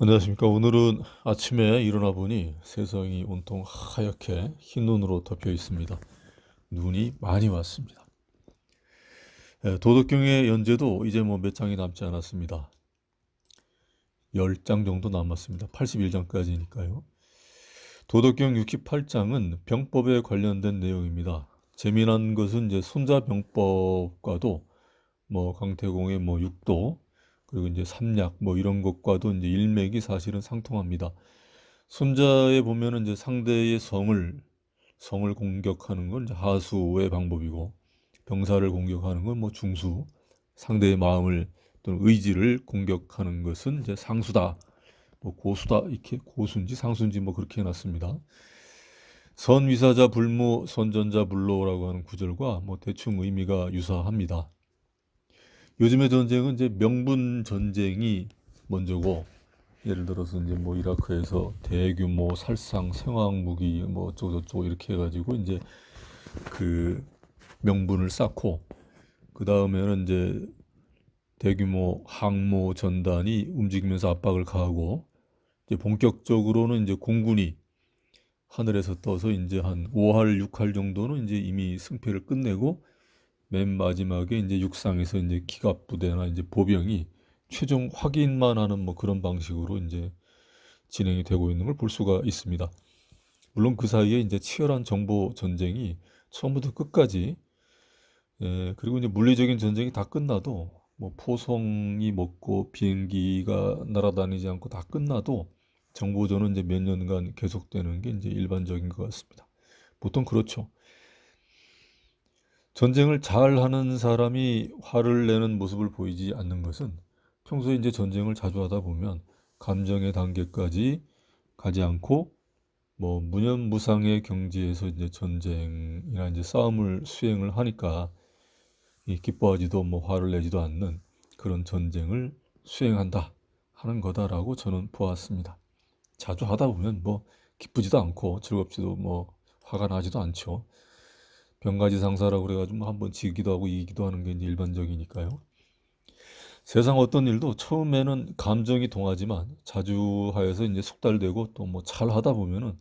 안녕하십니까. 오늘은 아침에 일어나 보니 세상이 온통 하얗게 흰 눈으로 덮여 있습니다. 눈이 많이 왔습니다. 예, 도덕경의 연재도 이제 뭐 몇 장이 남지 않았습니다. 10장 정도 남았습니다. 81장까지니까요. 도덕경 68장은 병법에 관련된 내용입니다. 재미난 것은 이제 손자병법과도 뭐 강태공의 뭐 육도 그리고 이제 삼약 뭐 이런 것과도 이제 일맥이 사실은 상통합니다. 손자에 보면은 이제 상대의 성을 성을 공격하는 건 하수의 방법이고 병사를 공격하는 건 뭐 중수 상대의 마음을 또는 의지를 공격하는 것은 이제 상수다. 뭐 고수다 이렇게 고수인지 상수인지 뭐 그렇게 해놨습니다. 선위사자 불무 선전자 불로라고 하는 구절과 뭐 대충 의미가 유사합니다. 요즘의 전쟁은 이제 명분 전쟁이 먼저고 예를 들어서 이제 뭐 이라크에서 대규모 살상 생화학 무기 뭐 어쩌고 저쩌고 이렇게 해가지고 이제 그 명분을 쌓고 그 다음에는 이제 대규모 항모 전단이 움직이면서 압박을 가하고 이제 본격적으로는 이제 공군이 하늘에서 떠서 이제 한 5할, 6할 정도는 이제 이미 승패를 끝내고 맨 마지막에 이제 육상에서 이제 기갑 부대나 이제 보병이 최종 확인만 하는 뭐 그런 방식으로 이제 진행이 되고 있는 걸 볼 수가 있습니다. 물론 그 사이에 이제 치열한 정보 전쟁이 처음부터 끝까지 예, 그리고 이제 물리적인 전쟁이 다 끝나도 뭐 포성이 먹고 비행기가 날아다니지 않고 다 끝나도 정보전은 이제 몇 년간 계속되는 게 이제 일반적인 것 같습니다. 보통 그렇죠. 전쟁을 잘 하는 사람이 화를 내는 모습을 보이지 않는 것은 평소에 이제 전쟁을 자주 하다 보면 감정의 단계까지 가지 않고 뭐 무념무상의 경지에서 이제 전쟁이나 이제 싸움을 수행을 하니까 기뻐하지도 뭐 화를 내지도 않는 그런 전쟁을 수행한다 하는 거다라고 저는 보았습니다. 자주 하다 보면 뭐 기쁘지도 않고 즐겁지도 뭐 화가 나지도 않죠. 병가지 상사라고 그래가지고 뭐 한번 지기도 하고 이기기도 하는 게 이제 일반적이니까요. 세상 어떤 일도 처음에는 감정이 동하지만 자주 하여서 이제 숙달되고 또 뭐 잘 하다 보면은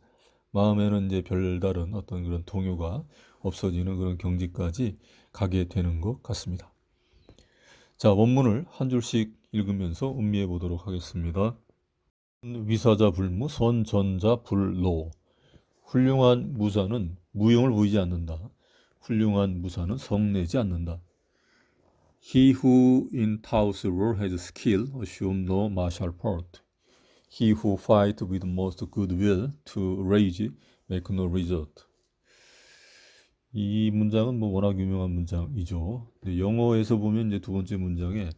마음에는 이제 별다른 어떤 그런 동요가 없어지는 그런 경지까지 가게 되는 것 같습니다. 자, 원문을 한 줄씩 읽으면서 음미해 보도록 하겠습니다. 위사자 불무, 선전자 불로. 훌륭한 무사는 무용을 보이지 않는다. 훌륭한 무사는 성내지 않는다. He who in Tao's role has skill assume no martial part. He who fight with most goodwill to rage make no result. 이 문장은 뭐 워낙 유명한 문장이죠. 영어에서 보면 이제 두 번째 문장에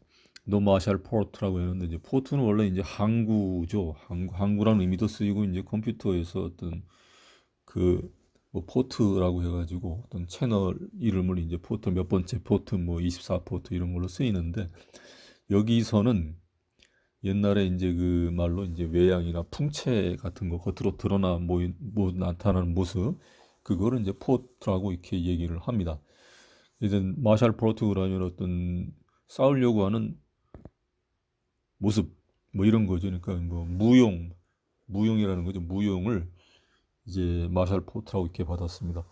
no martial port라고 했는데 이제 port는 원래 이제 항구죠. 항구, 항구라는 의미도 쓰이고 이제 컴퓨터에서 어떤 그 뭐 포트라고 해가지고 어떤 채널 이름을 이제 포트 몇 번째 포트 뭐 24 포트 이런 걸로 쓰이는데 여기서는 옛날에 이제 그 말로 이제 외양이나 풍채 같은 거 겉으로 드러나 뭐, 뭐 나타나는 모습 그거를 이제 포트라고 이렇게 얘기를 합니다. 이제 마샬 포트라면 어떤 싸우려고 하는 모습 뭐 이런 거죠. 그러니까 뭐 무용 무용이라는 거죠. 무용을 이제 마샬 포트라고 이렇게 받았습니다.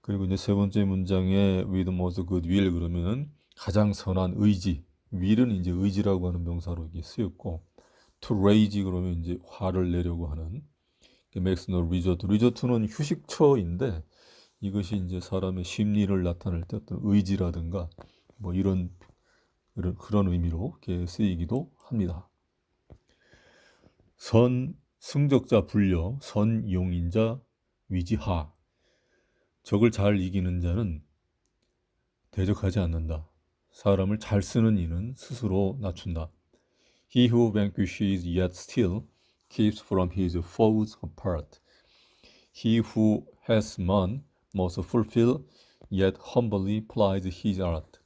그리고 이제 세 번째 문장에 with most good will 그러면 가장 선한 의지, will은 이제 의지라고 하는 명사로 이게 쓰였고 to rage 그러면 이제 화를 내려고 하는 makes no resort. resort는 휴식처인데 이것이 이제 사람의 심리를 나타낼 때 어떤 의지라든가 뭐 이런 그런 의미로 이렇게 쓰이기도 합니다. 선 승적자 불려 선용인자 위지하 적을 잘 이기는 자는 대적하지 않는다. 사람을 잘 쓰는 이는 스스로 낮춘다. He who vanquishes yet still keeps from his foes apart. He who has won must fulfill yet humbly plies his art.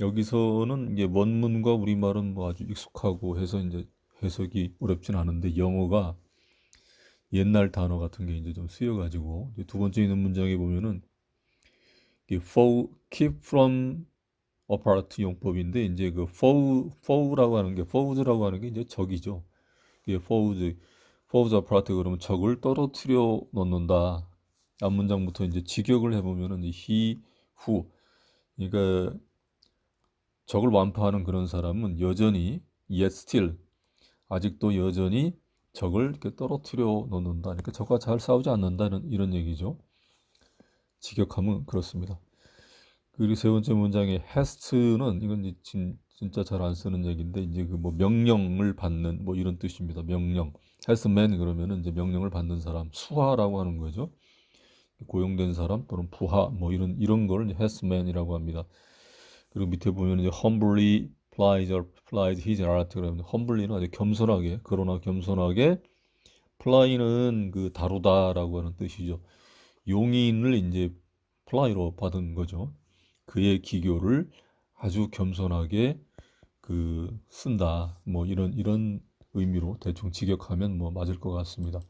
여기서는 이제 원문과 우리말은 뭐 아주 익숙하고 해서 이제 해석이 어렵진 않은데 영어가 옛날 단어 같은 게 이제 좀 쓰여가지고 두 번째 있는 문장에 보면은 for, keep from apart 용법인데 이제 그 for, for라고 하는 게 for라고 하는 게 이제 적이죠. 이게 falls, falls apart 그러면 적을 떨어뜨려 놓는다. 앞 문장부터 이제 직역을 해보면은 he, who, 그러니까 적을 완파하는 그런 사람은 여전히 yet still 아직도 여전히 적을 이렇게 떨어뜨려 놓는다. 그러니까 적과 잘 싸우지 않는다는 이런 얘기죠. 직역하면 그렇습니다. 그리고 세 번째 문장의 hast는 이건 진, 진짜 잘 안 쓰는 얘기인데 이제 그 뭐 명령을 받는 뭐 이런 뜻입니다. 명령. hastman 그러면은 이제 명령을 받는 사람, 수하라고 하는 거죠. 고용된 사람 또는 부하 뭐 이런 이런 걸 hastman이라고 합니다. 그리고 밑에 보면 이제 humbly plies, plies his art 그러면 humbly는 아주 겸손하게 그러나 겸손하게 ply는 그 다루다라고 하는 뜻이죠. 용인을 이제 플라이로 받은 거죠. 그의 기교를 아주 겸손하게 그 쓴다. 뭐 이런 이런 의미로 대충 직역하면 뭐 맞을 것 같습니다.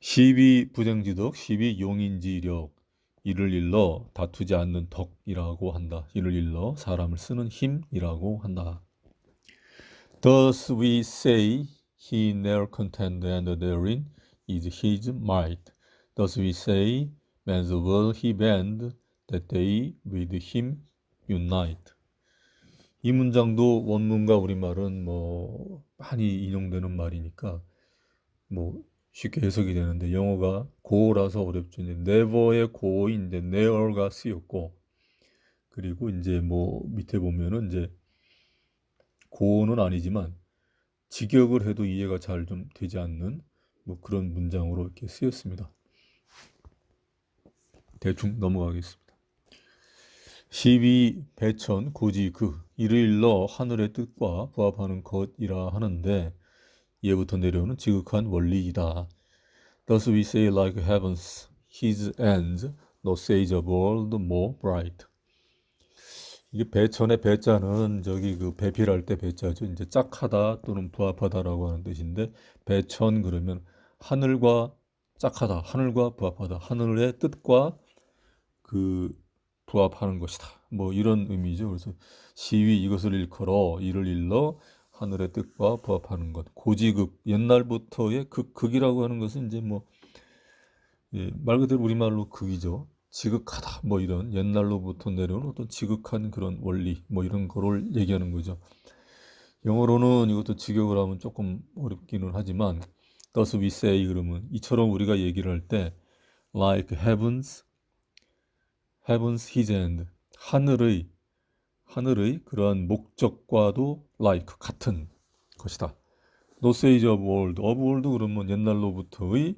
12 부정지덕, 12 용인지력, 이를 일러 다투지 않는 덕이라고 한다. 이를 일러 사람을 쓰는 힘이라고 한다. Thus we say he never contend and therein is his might. Thus we say man's will he bend that they with him unite. 이 문장도 원문과 우리말은 뭐 많이 인용되는 말이니까 뭐 쉽게 해석이 되는데 영어가 고라서 어렵죠. 이제 never의 고인데 never가 쓰였고 그리고 이제 뭐 밑에 보면은 이제 고는 아니지만 직역을 해도 이해가 잘 좀 되지 않는 뭐 그런 문장으로 이렇게 쓰였습니다. 대충 넘어가겠습니다. 12 배천 고지 그 이를 일러 하늘의 뜻과 부합하는 것이라 하는데 예부터 내려오는 지극한 원리이다. Thus we say like heavens, his ends, no sage of world more bright. 이게 배천의 배자는 저기 그 배필할 때 배자죠. 이제 짝하다 또는 부합하다라고 하는 뜻인데 배천 그러면 하늘과 짝하다, 하늘과 부합하다, 하늘의 뜻과 그 부합하는 것이다. 뭐 이런 의미죠. 그래서 시위 이것을 일컬어 이를 일러 하늘의 뜻과 부합하는 것. 고지극 옛날부터의 극 극이라고 하는 것은 이제 뭐 예, 말 그대로 우리말로 극이죠. 지극하다 뭐 이런 옛날로부터 내려온 어떤 지극한 그런 원리 뭐 이런 거를 얘기하는 거죠. 영어로는 이것도 직역을 하면 조금 어렵기는 하지만 thus we say 그러면 이처럼 우리가 얘기를 할 때 like heavens heavens his end 하늘의 하늘의 그러한 목적과도 like 같은 것이다. Sage of world of world 그러면 옛날로부터의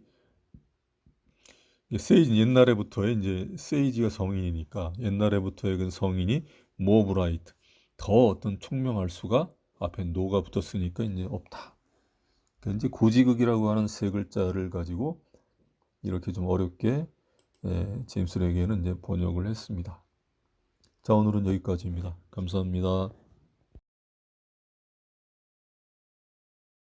세이지 옛날에부터의 이제 세이지가 성인이니까 옛날에부터의 그 성인이 bright 더 어떤 총명할 수가 앞에 노가 붙었으니까 이제 없다. 그러니까 이제 고지극이라고 하는 세 글자를 가지고 이렇게 좀 어렵게 예, 제임스 레게는 이제 번역을 했습니다. 자, 오늘은 여기까지입니다. 감사합니다.